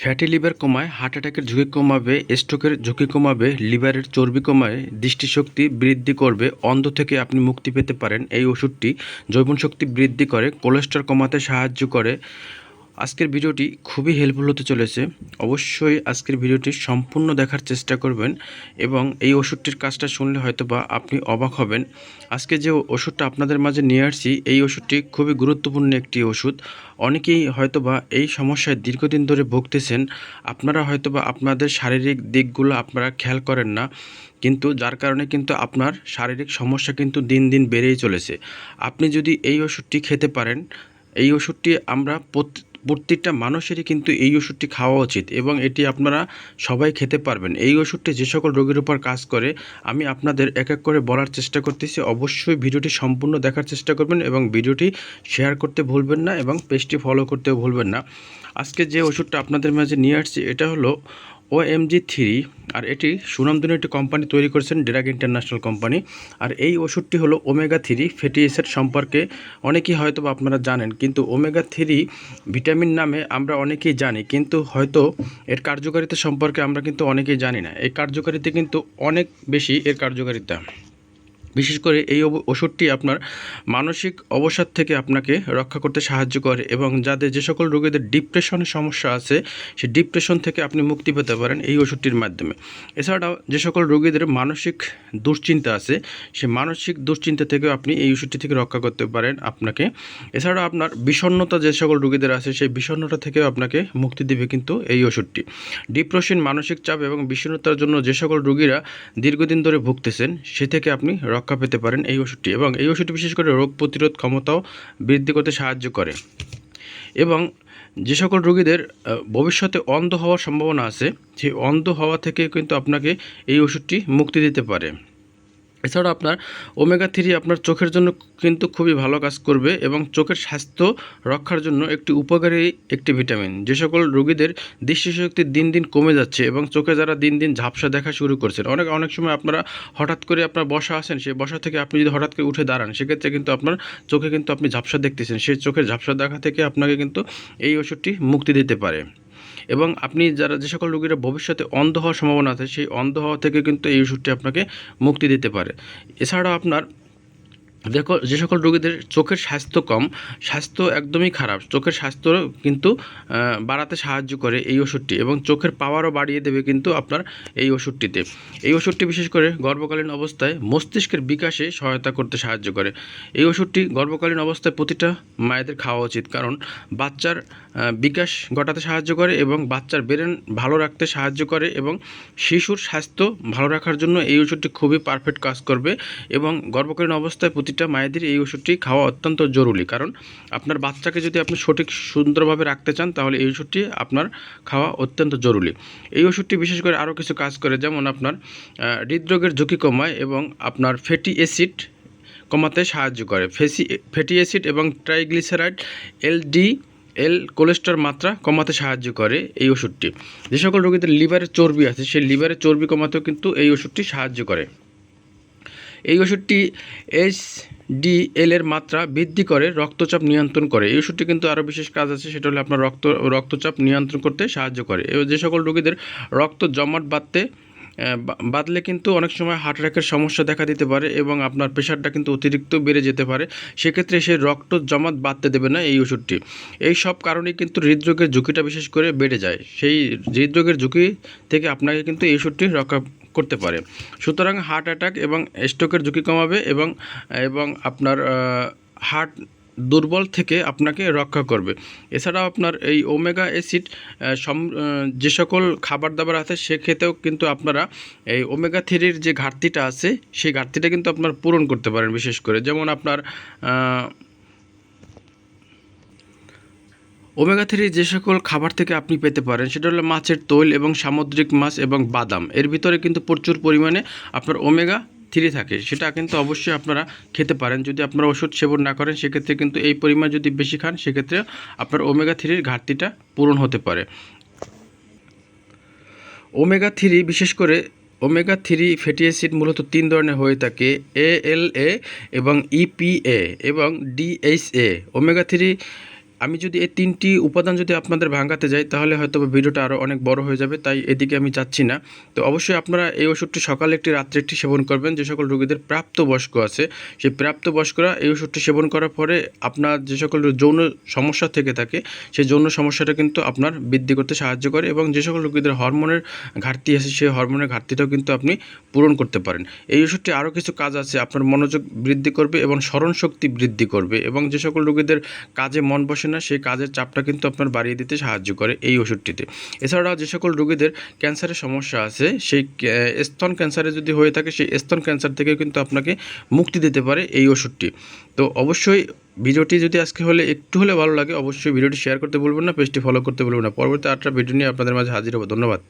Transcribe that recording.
Fatty liver কমায় heart অ্যাটাকের ঝুঁকি কমাবে, স্ট্রোকের ঝুঁকি কমাবে, লিভারের চর্বি কমায়, দৃষ্টিশক্তি বৃদ্ধি করবে, অন্ধ থেকে আপনি মুক্তি পেতে পারেন। এই ওষুধটি যৌবন শক্তি বৃদ্ধি করে, কোলেস্ট্রল কমাতে সাহায্য করে। আজকের ভিডিওটি খুবই হেল্পফুল হতে চলেছে। অবশ্যই আজকের ভিডিওটি সম্পূর্ণ দেখার চেষ্টা করবেন এবং এই ওষুধটির কাজটা শুনলে হয়তো বা আপনি অবাক হবেন। আজকে যে ওষুধটা আপনাদের মাঝে নিয়ে আসছি, এই ওষুধটি খুবই গুরুত্বপূর্ণ একটি ওষুধ। অনেকেই হয়তো বা এই সমস্যায় দীর্ঘদিন ধরে ভুগতেছেন। আপনারা হয়তো বা আপনাদের শারীরিক দিকগুলো আপনারা খেয়াল করেন না, কিন্তু যার কারণে কিন্তু আপনার শারীরিক সমস্যা কিন্তু দিন দিন বেড়েই চলেছে। আপনি যদি এই ওষুধটি খেতে পারেন, এই ওষুধটি আমরা প্রত্যেকটা মানুষেরই কিন্তু এই ওষুধটি খাওয়া উচিত এবং এটি আপনারা সবাই খেতে পারবেন। এই ওষুধটি যে সকল রোগের উপর কাজ করে, আমি আপনাদের এক এক করে বলার চেষ্টা করতেছি। অবশ্যই ভিডিওটি সম্পূর্ণ দেখার চেষ্টা করবেন এবং ভিডিওটি শেয়ার করতে ভুলবেন না এবং পেজটি ফলো করতেও ভুলবেন না। আজকে যে ওষুধটা আপনাদের মাঝে নিয়ে আসছি, এটা হলো ও এম জি থ্রি আর এটি সুনামধন্য একটি কোম্পানি তৈরি করেছেন ডেরাগ ইন্টারন্যাশনাল কোম্পানি আর এই ওষুধটি হলো ওমেগা থ্রি ফ্যাটি অ্যাসিড সম্পর্কে অনেকেই হয়তো আপনারা জানেন, কিন্তু ওমেগা থ্রি ভিটামিন নামে আমরা অনেকেই জানি, কিন্তু হয়তো এর কার্যকারিতা সম্পর্কে আমরা কিন্তু অনেকেই জানি না। এই কার্যকারিতা কিন্তু অনেক বেশি এর কার্যকারিতা। বিশেষ করে এই ওষুধটি আপনার মানসিক অবসাদ থেকে আপনাকে রক্ষা করতে সাহায্য করে এবং যাদের যে সকল রোগীদের ডিপ্রেশনের সমস্যা আছে সেই ডিপ্রেশন থেকে আপনি মুক্তি পেতে পারেন এই ওষুধটির মাধ্যমে। এছাড়াও যে সকল রোগীদের মানসিক দুশ্চিন্তা আছে সেই মানসিক দুশ্চিন্তা থেকেও আপনি এই ওষুধটি থেকে রক্ষা করতে পারেন আপনাকে। এছাড়াও আপনার বিষণ্ণতা যে সকল রোগীদের আছে, সেই বিষণ্ণতা থেকেও আপনাকে মুক্তি দেবে কিন্তু এই ওষুধটি। ডিপ্রেশন মানসিক চাপ এবং বিষণ্ণতার জন্য যে সকল রোগীরা দীর্ঘদিন ধরে ভুগতেছেন, সে থেকে আপনি রক্ষা পেতে পারেন এই ওষুধটি এবং এই ওষুধটি বিশেষ করে রোগ প্রতিরোধ ক্ষমতাও বৃদ্ধি করতে সাহায্য করে। এবং যে সকল রোগীদের ভবিষ্যতে অন্ধ হওয়ার সম্ভাবনা আছে, সেই অন্ধ হওয়া থেকে কিন্তু আপনাকে এই ওষুধটি মুক্তি দিতে পারে। এছাড়া আপনার ওমেগা থ্রি আপনার চোখের জন্য কিন্তু খুবই ভালো কাজ করবে এবং চোখের স্বাস্থ্য রক্ষার জন্য একটি উপকারী একটি ভিটামিন যে সকল রোগীদের দৃষ্টিশক্তি দিন দিন কমে যাচ্ছে এবং চোখে যারা দিন দিন ঝাপসা দেখা শুরু করছেন, অনেক অনেক সময় আপনারা হঠাৎ করে আপনার বসা আছেন, সেই বসা থেকে আপনি যদি হঠাৎ করে উঠে দাঁড়ান, সেক্ষেত্রে কিন্তু আপনার চোখে কিন্তু আপনি ঝাপসা দেখতেছেন। সেই চোখের ঝাপসা দেখা থেকে আপনাকে কিন্তু এই ওষুধটি মুক্তি দিতে পারে। এবং আপনি যারা যে সকল রোগীরা ভবিষ্যতে অন্ধ হওয়ার সম্ভাবনা আছে, সেই অন্ধ হওয়া থেকে কিন্তু এই ওষুধটি আপনাকে মুক্তি দিতে পারে। এছাড়াও আপনার দেখো, যে সকল রোগীদের চোখের স্বাস্থ্য কম, স্বাস্থ্য একদমই খারাপ। চোখের স্বাস্থ্য কিন্তু বাড়াতে সাহায্য করে এই ওষুধটি এবং চোখের পাওয়ারও বাড়িয়ে দেবে কিন্তু আপনার এই ওষুধটিতে। এই ওষুধটি বিশেষ করে গর্ভকালীন অবস্থায় মস্তিষ্কের বিকাশে সহায়তা করতে সাহায্য করে। এই ওষুধটি গর্ভকালীন অবস্থায় প্রতিটা মায়েদের খাওয়া উচিত কারণ বাচ্চার বিকাশ ঘটাতে সাহায্য করে এবং বাচ্চার ব্রেন ভালো রাখতে সাহায্য করে এবং শিশুর স্বাস্থ্য ভালো রাখার জন্য এই ওষুধটি খুবই পারফেক্ট কাজ করবে এবং গর্ভকালীন অবস্থায় প্রতিটা মায়েদের এই ওষুধটি খাওয়া অত্যন্ত জরুরি। কারণ আপনার বাচ্চাকে যদি আপনি সঠিক সুন্দরভাবে রাখতে চান, তাহলে এই ওষুধটি আপনার খাওয়া অত্যন্ত জরুরি। এই ওষুধটি বিশেষ করে আরও কিছু কাজ করে, যেমন আপনার হৃদরোগের ঝুঁকি কমায় এবং আপনার ফ্যাটি অ্যাসিড কমাতে সাহায্য করে। ফেসি, ফ্যাটি অ্যাসিড এবং ট্রাইগ্লিসারাইড, এলডি, এল কোলেস্ট্রল মাত্রা কমাতে সাহায্য করে এই ওষুধটি। যে সকল রোগীদের লিভারের চর্বি আছে, সেই লিভারের চর্বি কমাতেও কিন্তু এই ওষুধটি সাহায্য করে। এই ওষুধটি এইচ ডিএল এর মাত্রা বৃদ্ধি করে রক্তচাপ নিয়ন্ত্রণ করে। এই ওষুধটি কিন্তু আরও বিশেষ কাজ আছে, সেটা হলো আপনার রক্ত, রক্তচাপ নিয়ন্ত্রণ করতে সাহায্য করে। যে সকল রোগীদের রক্ত জমাট বাঁধতে বাঁধলে কিন্তু অনেক সময় হার্ট অ্যাটাকের সমস্যা দেখা দিতে পারে এবং আপনার প্রেশারটা কিন্তু অতিরিক্ত বেড়ে যেতে পারে। সেক্ষেত্রে সে রক্ত জমাট বাঁধতে দেবে না এই ওষুধটি। এই সব কারণেই কিন্তু হৃদরোগের ঝুঁকিটা বিশেষ করে বেড়ে যায়। সেই হৃদরোগের ঝুঁকি থেকে আপনাকে কিন্তু এই ওষুধটি রক্ষা করতে পারে। সুতরাং হার্ট অ্যাটাক এবং স্ট্রোকের ঝুঁকি কমাবে এবং এবং আপনার হার্ট দুর্বল থেকে আপনাকে রক্ষা করবে। এছাড়াও আপনার এই ওমেগা অ্যাসিড সম যে সকল খাবার দাবার আছে সেক্ষেত্রেও কিন্তু আপনারা এই ওমেগা থ্রির যে ঘাটতিটা আছে, সেই ঘাটতিটা কিন্তু আপনার পূরণ করতে পারেন বিশেষ করে। যেমন আপনার ওমেগা থ্রি যে সকল খাবার থেকে আপনি পেতে পারেন, সেটা হলো মাছের তৈল এবং সামুদ্রিক মাছ এবং বাদাম। এর ভিতরে কিন্তু প্রচুর পরিমাণে আপনার ওমেগা থ্রি থাকে, সেটা কিন্তু অবশ্যই আপনারা খেতে পারেন। যদি আপনারা ওষুধ সেবন না করেন, সেক্ষেত্রে কিন্তু এই পরিমাণ যদি বেশি খান, সেক্ষেত্রে আপনার ওমেগা থ্রির ঘাটতিটা পূরণ হতে পারে। ওমেগা থ্রি, বিশেষ করে ওমেগা থ্রি ফ্যাটি অ্যাসিড মূলত তিন ধরনের হয়ে থাকে, এ এল এ এবং ইপিএ এবং ডিএইচএ ওমেগা থ্রি আমি যদি এই তিনটি উপাদান যদি আপনাদের ভাঙাতে যাই, তাহলে হয়তো ভিডিওটা আরও অনেক বড় হয়ে যাবে, তাই এদিকে আমি চাচ্ছি না। তো অবশ্যই আপনারা এই ওষুধটি সকালে একটি রাত্রে একটি সেবন করবেন, যে সকল রোগীদের প্রাপ্তবয়স্ক আছে। সেই প্রাপ্তবয়স্করা এই ওষুধটি সেবন করার পরে আপনার যে সকল যৌন সমস্যা থেকে থাকে, সেই যৌন সমস্যাটা কিন্তু আপনার বৃদ্ধি করতে সাহায্য করে এবং যে সকল রোগীদের হরমোনের ঘাটতি আছে, সেই হরমোনের ঘাটতিটাও কিন্তু আপনি পূরণ করতে পারেন। এই ওষুধটি আরও কিছু কাজ আছে, আপনার মনোযোগ বৃদ্ধি করবে এবং স্মরণ শক্তি বৃদ্ধি করবে এবং যে সকল রোগীদের কাজে মন বসে না, সেই কাজের চাপটা কিন্তু আপনার বাড়িয়ে দিতে সাহায্য করে এই ওষুধটিতে। এছাড়াও যে সকল রোগীদের ক্যান্সারের সমস্যা আছে, সেই স্তন ক্যান্সারে যদি হয়ে থাকে, সেই স্তন ক্যান্সার থেকে কিন্তু আপনাকে মুক্তি দিতে পারে এই ওষুধটি। তো অবশ্যই ভিডিওটি যদি আজকে হলে একটু হলে ভালো লাগে, অবশ্যই ভিডিওটি শেয়ার করতে বলবেন না, পেজটি ফলো করতে বলবেন না। পরবর্তী আটটা ভিডিও নিয়ে আপনাদের মাঝে হাজির হব। ধন্যবাদ।